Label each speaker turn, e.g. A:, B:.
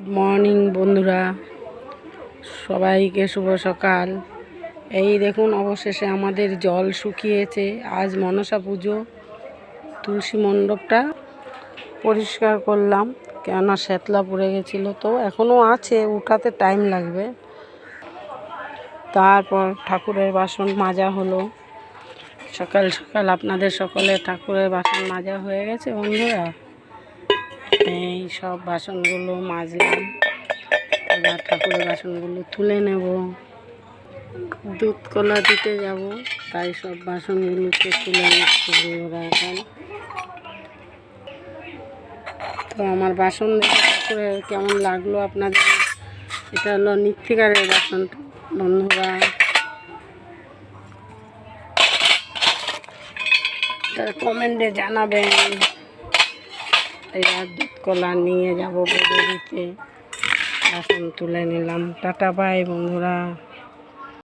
A: Good morning বন্ধুরা। সবাইকে শুভ সকাল। এই দেখুন, অবশেষে আমাদের জল শুকিয়েছে। আজ মনসা পুজো। তুলসী মণ্ডপটা পরিষ্কার করলাম, কেননা শ্যাতলা পড়ে গেছিল। তো এখনও আছে, উঠাতে টাইম লাগবে। তারপর ঠাকুরের বাসন মাজা হলো। সকাল সকাল আপনাদের সকলে ঠাকুরের বাসন মাজা হয়ে গেছে, বন্ধুরা? এই সব বাসনগুলো মাজলাম। এবার ঠাকুরের বাসনগুলো তুলে নেব। দুধ কলা দিতে যাব, তাই সব বাসনগুলোকে তুলে নিচ্ছে এখন। তো আমার বাসন করে কেমন লাগল আপনাদের? এটা হলো নিত্যিকারের বাসন বন্ধুরা। কমেন্টে জানাবেন। এবার দুধ কলা নিয়ে যাব দিতে। বাসন তুলে নিলাম। টাটা বাই বন্ধুরা।